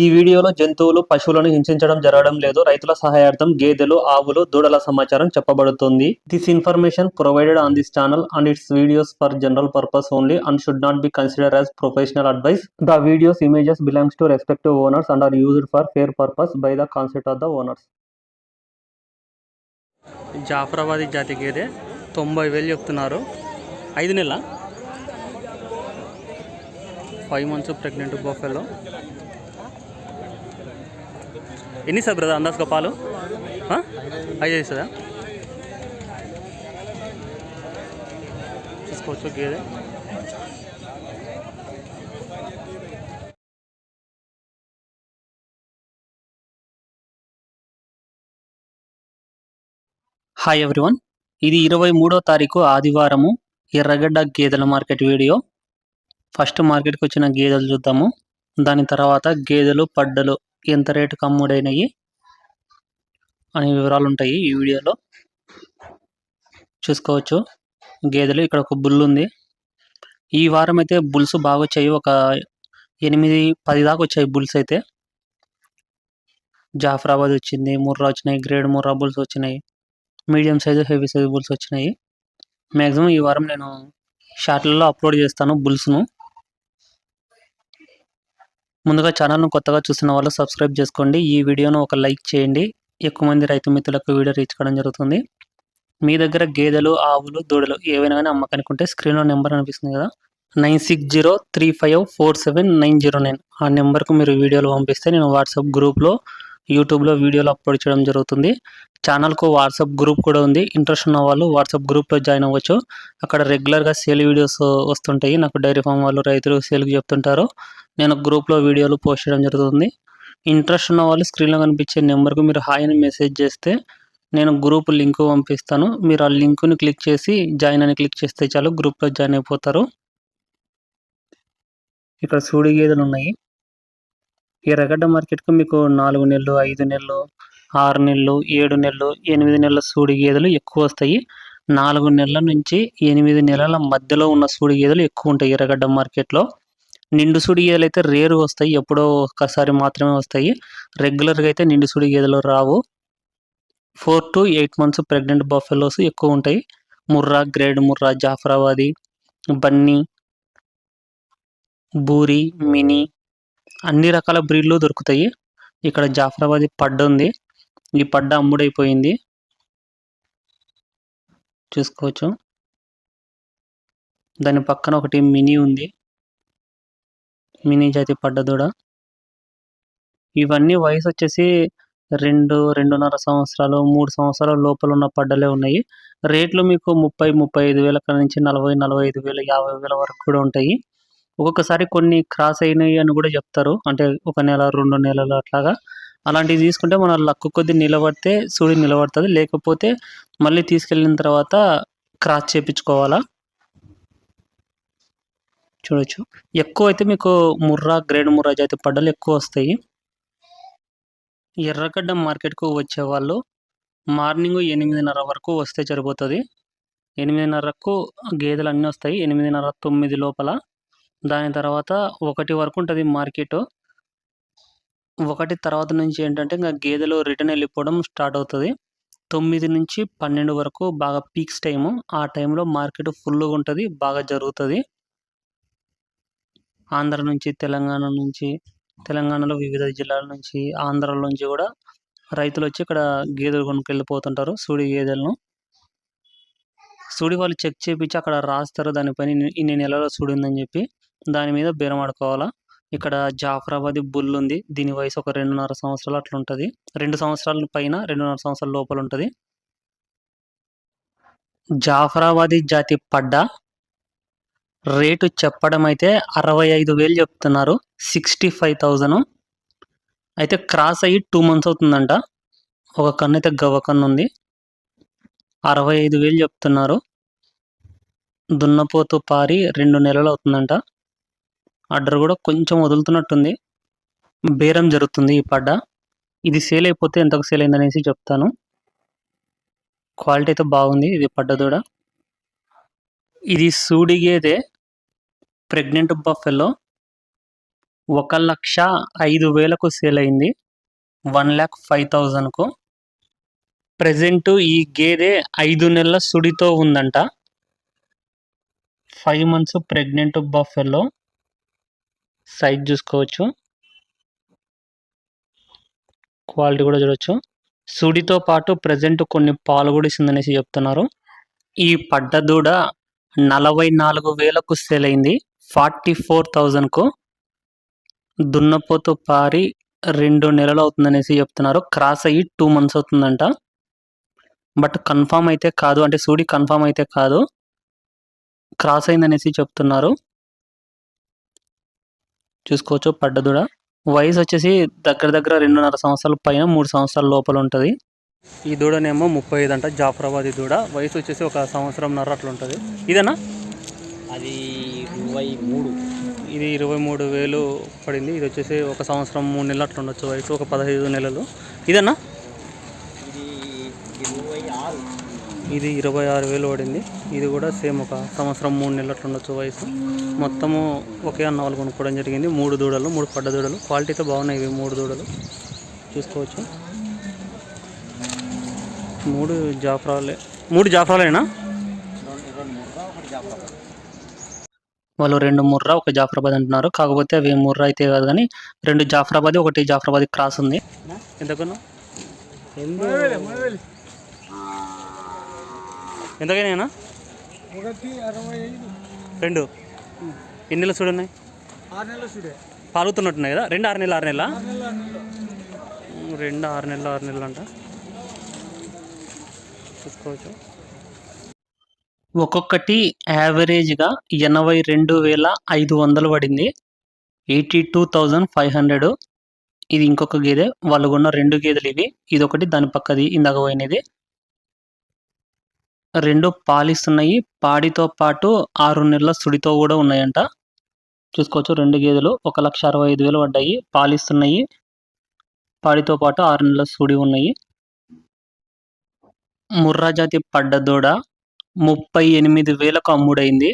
ఈ వీడియోలో జంతువులు పశువులను హింసించడం జరగడం లేదు. రైతుల సహాయార్థం గేదెలు ఆవులు దూడల సమాచారం చెప్పబడుతుంది. This information provided on this channel and it's videos for general purpose only and should not be consider as professional advice the videos images belongs to respective owners and are used for fair purpose by the concept of the owners Jafarabad జాతి గేదె తొంభై వేలు చెప్తున్నారు. ఐదు నెలల? Five months pregnant బొఫెలో ఎన్ని sir brother అందాజుగా పాలు? ఐదు ఇస్తుందా చూసుకోవచ్చు గేదె. హాయ్ ఎవ్రీవన్ ఇది ఇరవై మూడో తారీఖు ఆదివారము ఎర్రగడ్డ గేదెల మార్కెట్ వీడియో. ఫస్ట్ మార్కెట్కి వచ్చిన గేదెలు చూద్దాము. దాని తర్వాత గేదెలు పడ్డలు ఎంత రేటుకు అమ్ముడైనవి అనే వివరాలు ఉంటాయి ఈ వీడియోలో. చూసుకోవచ్చు. గేదెలు ఇక్కడ ఒక బుల్ ఉంది ఈ వారం అయితే బుల్స్ బాగా వచ్చాయి ఒక ఎనిమిది పది దాకా వచ్చాయి బుల్స్ అయితే. జాఫరాబాద్ వచ్చింది ముర్రా వచ్చినాయి గ్రేడ్ ముర్రా బుల్స్ వచ్చినాయి medium size heavy size bulls వచ్చినాయి. మ్యాక్సిమం ఈ వారం నేను షార్ట్లలో అప్లోడ్ చేస్తాను బుల్స్ను. ముందుగా ఛానల్ను కొత్తగా చూస్తున్న వాళ్ళు సబ్స్క్రైబ్ చేసుకోండి. ఈ వీడియోను ఒక లైక్ చేయండి. ఎక్కువ మంది రైతు మిత్రులకు వీడియో రీచ్ కావడం జరుగుతుంది. మీ దగ్గర గేదెలు ఆవులు దూడలు ఏవైనా కానీ అమ్మకానికి ఉంటే స్క్రీన్లో నెంబర్ అనిపిస్తుంది కదా. Nine six zero three five four seven nine zero nine ఆ నెంబర్కు మీరు వీడియోలు పంపిస్తే నేను వాట్సాప్ గ్రూప్లో యూట్యూబ్లో వీడియోలు అప్లోడ్ చేయడం జరుగుతుంది. ఛానల్కు వాట్సాప్ గ్రూప్ కూడా ఉంది. ఇంట్రెస్ట్ ఉన్న వాళ్ళు వాట్సాప్ గ్రూప్లో జాయిన్ అవ్వచ్చు. అక్కడ రెగ్యులర్గా సేల్ వీడియోస్ వస్తుంటాయి. నాకు డైరీ ఫామ్ వాళ్ళు రైతులు సేల్కి చెప్తుంటారు. నేను గ్రూప్లో వీడియోలు పోస్ట్ చేయడం జరుగుతుంది. ఇంట్రెస్ట్ ఉన్న వాళ్ళు స్క్రీన్లో కనిపించే నెంబర్కు మీరు హాయ్ అని మెసేజ్ చేస్తే నేను గ్రూప్ లింక్ పంపిస్తాను. మీరు ఆ లింక్ని క్లిక్ చేసి జాయిన్ అని క్లిక్ చేస్తే చాలు గ్రూప్లో జాయిన్ అయిపోతారు. ఇక్కడ సూడి గేదెలు ఉన్నాయి. ఎర్రగడ్డ మార్కెట్కి మీకు నాలుగు నెలలు ఐదు నెలలు ఆరు నెలలు ఏడు నెలలు ఎనిమిది నెలల సూడి గేదెలు ఎక్కువ వస్తాయి. నాలుగు నెలల నుంచి ఎనిమిది నెలల మధ్యలో ఉన్న సూడి గేదెలు ఎక్కువ ఉంటాయి ఎర్రగడ్డ మార్కెట్లో. నిండు సూడి గేదెలు అయితే రేరు వస్తాయి ఎప్పుడో ఒక్కసారి మాత్రమే వస్తాయి. రెగ్యులర్గా అయితే నిండు సూడి గేదెలు రావు. Four to eight months pregnant buffaloes ఎక్కువ ఉంటాయి. ముర్రా గ్రేడ్ ముర్రా జాఫరాబాది బన్నీ బూరి మినీ అన్ని రకాల బ్రీడ్లు దొరుకుతాయి. ఇక్కడ జాఫరాబాద్ పడ్డ ఉంది. ఈ పడ్డ అమ్ముడైపోయింది. చూసుకోవచ్చు. దాని పక్కన ఒకటి మినీ ఉంది. మినీ జాతి పడ్డ దూడ. ఇవన్నీ వయసు వచ్చేసి రెండు రెండున్నర సంవత్సరాలు మూడు సంవత్సరాల లోపల ఉన్న పడ్డలే ఉన్నాయి. రేట్లు మీకు ముప్పై ముప్పై ఐదు వేల నుంచి నలభై నలభై ఐదు వేల యాభై వేల వరకు కూడా ఉంటాయి. ఒక్కొక్కసారి కొన్ని క్రాస్ అయినాయి అని కూడా చెప్తారు. అంటే ఒక నెల రెండు నెలలు అట్లాగా. అలాంటివి తీసుకుంటే మన లక్కు కొద్ది నిలబడితే సూడి నిలబడుతుంది. లేకపోతే మళ్ళీ తీసుకెళ్ళిన తర్వాత క్రాస్ చేపించుకోవాలా? చూడొచ్చు. ఎక్కువ అయితే మీకు ముర్రా గ్రేడ్ ముర్రా జాతి పడ్డలు ఎక్కువ వస్తాయి. ఎర్రగడ్డ మార్కెట్కు వచ్చేవాళ్ళు మార్నింగ్ ఎనిమిదిన్నర వరకు వస్తే సరిపోతుంది. ఎనిమిదిన్నరకు గేదెలు అన్నీ వస్తాయి. ఎనిమిదిన్నర తొమ్మిది లోపల దాని తర్వాత ఒకటి వరకు ఉంటుంది మార్కెట్. ఒకటి తర్వాత నుంచి ఏంటంటే ఇంకా గేదెలు రిటర్న్ వెళ్ళిపోవడం స్టార్ట్ అవుతుంది. తొమ్మిది నుంచి పన్నెండు వరకు బాగా పీక్స్ టైము ఆ టైంలో మార్కెట్ ఫుల్గా ఉంటుంది బాగా జరుగుతుంది. ఆంధ్ర నుంచి తెలంగాణ నుంచి తెలంగాణలో వివిధ జిల్లాల నుంచి ఆంధ్రాల నుంచి కూడా రైతులు వచ్చి ఇక్కడ గేదెలు కొనుక్కెళ్ళిపోతుంటారు సూడి గేదెలను. సూడి వాళ్ళు చెక్ చేపించి అక్కడ రాస్తారు దానిపైన ఇన్ని- నెలలో సూడిందని చెప్పి. దాని మీద బీరమాడుకోవాలా ఇక్కడ జాఫరాబాద్ బుల్ ఉంది. దీని వయసు ఒక రెండున్నర సంవత్సరాలు అట్లా ఉంటుంది రెండు సంవత్సరాల పైన రెండున్నర సంవత్సరాల లోపల ఉంటుంది. జాఫరాబాదీ జాతి పడ్డ రేటు చెప్పడం అయితే అరవై ఐదు వేలు చెప్తున్నారు. Sixty five thousand. అయితే క్రాస్ అయ్యి టూ మంత్స్ అవుతుందంట. ఒక కన్ను అయితే గవ్వ కన్ను ఉంది. అరవై ఐదు వేలు చెప్తున్నారు. దున్నపోతు పారి రెండు నెలలు అవుతుందంట. ఆర్డర్ కూడా కొంచెం వదులుతున్నట్టుంది. బేరం జరుగుతుంది ఈ పడ్డ. ఇది సేల్ అయిపోతే ఎంతకు సేల్ అయిందనేసి చెప్తాను. క్వాలిటీ అయితే బాగుంది ఇది పడ్డ దూడ. ఇది సూడిగేదే ప్రెగ్నెంట్ బఫెలో ఒక లక్ష ఐదు వేలకు సేల్ అయింది. వన్ ల్యాక్ ఫైవ్ థౌజండ్కు. ప్రజెంట్ ఈ గేదె ఐదు నెలల సుడితో ఉందంట. Five months pregnant buffalo size చూసుకోవచ్చు. క్వాలిటీ కూడా చూడొచ్చు. సుడితో పాటు ప్రజెంట్ కొన్ని పాలు కూడా ఇస్తుందనేసి చెప్తున్నారు. ఈ పడ్డ దూడ నలభై నాలుగు వేలకు సేల్ అయింది. ఫార్టీ ఫోర్ థౌజండ్కు దున్నపోతు పారి రెండు నెలలు అవుతుందనేసి చెప్తున్నారు. క్రాస్ అయ్యి టూ మంత్స్ అవుతుందంట. బట్ కన్ఫామ్ అయితే కాదు. అంటే సూడి కన్ఫామ్ అయితే కాదు. క్రాస్ అయిందనేసి చెప్తున్నారు. చూసుకోవచ్చు. పడ్డదూడ. వయసు వచ్చేసి దగ్గర దగ్గర రెండున్నర సంవత్సరాల పైన మూడు సంవత్సరాల లోపల ఉంటుంది. ఈ దూడనేమో ముప్పై ఐదు అంట జాఫరాబాద్ ఈ దూడ. వయసు వచ్చేసి ఒక సంవత్సరంన్నర అట్లా ఉంటుంది ఇదేనా? అది ఇరవై మూడు ఇది ఇరవై మూడు వేలు పడింది. ఇది వచ్చేసి ఒక సంవత్సరం మూడు నెలలు అట్లా ఉండొచ్చు వయసు ఒక పదహైదు నెలలు. ఇదేనా ఇది ఇరవై ఆరు ఇది ఇరవై ఆరు వేలు పడింది. ఇది కూడా సేమ్ ఒక సంవత్సరం మూడు నెలలు ఉండొచ్చు వయసు. మొత్తము ఒకే అన్న వాళ్ళు కొనుక్కోవడం జరిగింది. మూడు దూడలు మూడు పడ్డ దూడలు. క్వాలిటీతో బాగున్నాయి ఇవి మూడు దూడలు. చూసుకోవచ్చు. మూడు జాఫరాలే. మూడు జాఫరాలేనా? వాళ్ళు రెండు ముర్రా ఒక జాఫరాబాద్ అంటున్నారు. కాకపోతే అవి ముర్రా అయితే కాదు కానీ రెండు జాఫరాబాద్ ఒకటి జాఫరాబాద్ క్రాస్ ఉంది. ఎంతకన్నా ఎంతకైనా రెండు. ఎన్ని నెలలు చూడున్నాయి ఆరు నెలలు చూడే. పాలుతున్నట్టున్నాయి కదా? రెండు ఆరు నెలలు ఆరు నెలల? ఆరు నెలలు ఆరు నెలలు. రెండు ఆరు నెలలు ఆరు నెలలు అంట. చూసుకోవచ్చు. ఒక్కొక్కటి యావరేజ్గా ఎనభై రెండు వేల ఐదు వందలు పడింది. Eighty two thousand five hundred. ఇది ఇంకొక గేదె. వాళ్ళు కొన్న రెండు గేదెలు ఇవి. ఇది ఒకటి దాని పక్కది ఇందాక పోయినది. రెండు పాలిస్తున్నాయి. పాడితో పాటు ఆరు నెలల సుడితో కూడా ఉన్నాయంట. చూసుకోవచ్చు రెండు గేదెలు ఒక లక్ష అరవై ఐదు వేలు పడ్డాయి. పాలిస్తున్నాయి. పాడితో పాటు ఆరు నెలల సుడి ఉన్నాయి. ముర్రా జాతి పడ్డ దూడ ముప్పై ఎనిమిది వేలకు అమ్ముడైంది.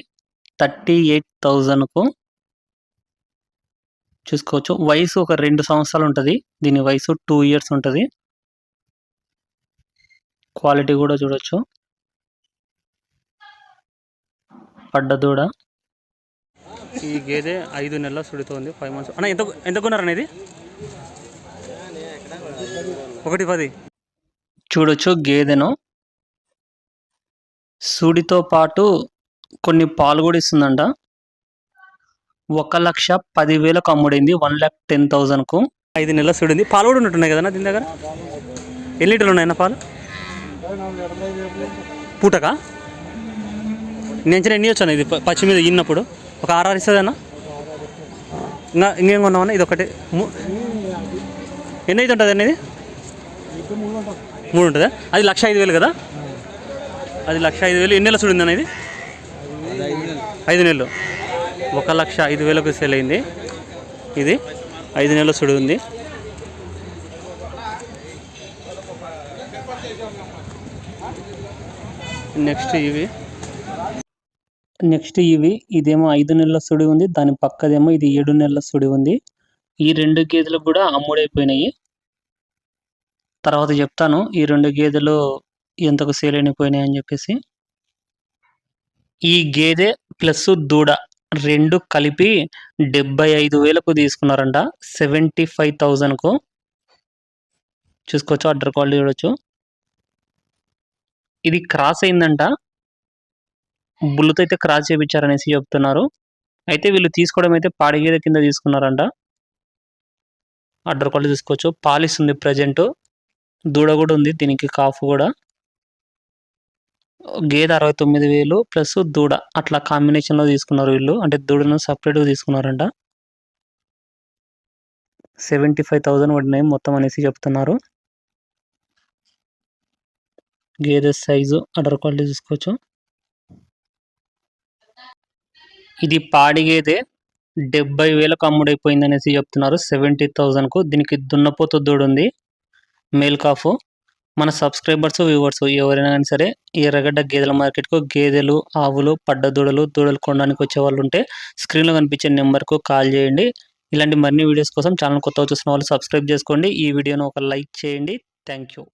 Thirty eight థౌజండ్కు. చూసుకోవచ్చు వయసు ఒక రెండు సంవత్సరాలు ఉంటుంది. దీని వయసు టూ ఇయర్స్ ఉంటుంది. క్వాలిటీ కూడా చూడొచ్చు. పడ్డ దూడ ఈ గేదె ఐదు నెలల సుడితోంది ఫైవ్ మంత్స్. అన్న ఎంత ఎంత కొన్నారన్న ఇది? ఒకటి పది. చూడొచ్చు గేదెను. సూడితో పాటు కొన్ని పాలు కూడా ఇస్తుందంట. ఒక లక్ష పదివేలకు అమ్ముడైంది వన్ ల్యాక్ టెన్ థౌజండ్కు. ఐదు నెలల సుడింది. పాలు కూడా ఉంటున్నాయి కదన్నా దీని దగ్గర? ఎన్ని లీటర్లు ఉన్నాయన్న పాలు? పూటకా? నేను ఎన్ని వచ్చాను ఇది పచ్చి మీద ఇన్నప్పుడు. ఒక ఆర్ఆర్ ఇస్తుందన్నా? ఇంకా ఇంకేం కొన్నామన్నా ఇది ఒకటి ఎన్ని అయితే ఉంటుంది అనేది మూడు ఉంటుందా అది లక్ష ఐదు వేలు కదా? అది లక్ష ఐదు వేలు. ఎన్ని నెలలు చూడింది ఇది? ఐదు నెలలు. ఒక లక్ష ఐదు వేలకు సేల్ అయింది. ఇది ఐదు నెలల సుడి ఉంది. నెక్స్ట్ ఇవి. నెక్స్ట్ ఇవి ఇదేమో ఐదు నెలల సుడి ఉంది దాని పక్కదేమో ఇది ఏడు నెలల సుడి ఉంది. ఈ రెండు గేదెలు కూడా అమ్ముడైపోయినాయి. తర్వాత చెప్తాను ఈ రెండు గేదెలు ఎంతకు సేల్ అయిపోయినాయి అని చెప్పేసి. ఈ గేదె ప్లస్ దూడ రెండు కలిపి డెబ్బై ఐదు వేలకు తీసుకున్నారంట సెవెంటీ ఫైవ్ థౌజండ్కు. చూసుకోవచ్చు అడ్డర్ క్వాలిటీ చూడొచ్చు. ఇది క్రాస్ అయిందంట బుల్లుతో అయితే క్రాస్ చేయించారనేసి చెప్తున్నారు. అయితే వీళ్ళు తీసుకోవడం అయితే పాడి గేదె కింద తీసుకున్నారంట. అడ్డర్ కొలు తీసుకోవచ్చు. పాలిస్ ఉంది ప్రజెంట్. దూడ కూడా ఉంది దీనికి కాఫ్ కూడా. గేదె అరవై తొమ్మిది వేలు ప్లస్ దూడ అట్లా కాంబినేషన్లో తీసుకున్నారు వీళ్ళు. అంటే దూడను సపరేట్గా తీసుకున్నారంట. సెవెంటీ ఫైవ్ థౌజండ్ పడినాయి మొత్తం అనేసి చెప్తున్నారు. గేదె సైజు అడర్ క్వాలిటీ చూసుకోవచ్చు ఇది పాడిగేదే డెబ్బై వేలకు అమ్ముడైపోయింది అనేసి చెప్తున్నారు. సెవెంటీ థౌజండ్కు దీనికి దున్నపోతు దూడ ఉంది మేల్ కాఫ్ మన సబ్స్క్రైబర్స్ వ్యూవర్స్ ఎవరైనా కానీ సరే ఎర్రగడ్డ గేదెల మార్కెట్కు గేదెలు ఆవులు పడ్డ దూడలు దూడలు కొనడానికి వచ్చే వాళ్ళు ఉంటే స్క్రీన్లో కనిపించే నెంబర్కు కాల్ చేయండి. ఇలాంటి మరిన్ని వీడియోస్ కోసం ఛానల్ కొత్తగా చూసిన వాళ్ళు సబ్స్క్రైబ్ చేసుకోండి. ఈ వీడియోను ఒక లైక్ చేయండి. Thank you.